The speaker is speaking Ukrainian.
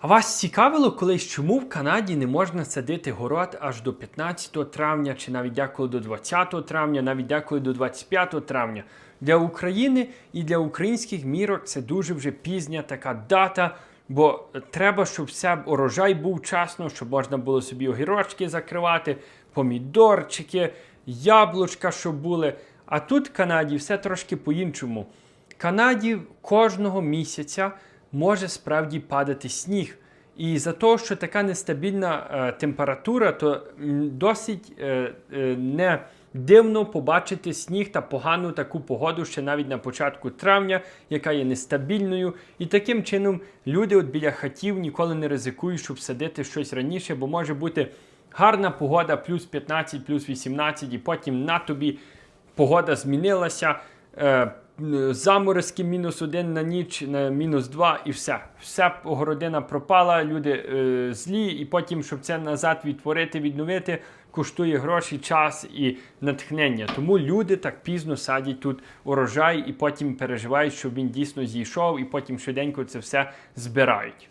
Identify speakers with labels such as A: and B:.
A: А вас цікавило колись, чому в Канаді не можна садити город аж до 15 травня, чи навіть деколи до 20 травня, навіть деколи до 25 травня? Для України і для українських мірок це дуже вже пізня така дата, бо треба, щоб все урожай був вчасно, щоб можна було собі огірочки закривати, помідорчики, яблучка, щоб були. А тут в Канаді все трошки по-іншому. В Канаді кожного місяця може справді падати сніг. І за того, що така нестабільна е, температура, то досить е, е, не дивно побачити сніг та погану таку погоду ще навіть на початку травня, яка є нестабільною. І таким чином люди от біля хатів ніколи не ризикують, щоб садити щось раніше, бо може бути гарна погода, плюс 15, плюс 18, і потім на тобі погода змінилася. Е, заморозки мінус один на ніч, на мінус два, і все. Вся городина пропала, люди е, злі, і потім, щоб це назад відтворити, відновити, коштує гроші, час і натхнення. Тому люди так пізно садять тут урожай і потім переживають, щоб він дійсно зійшов, і потім швиденько це все збирають.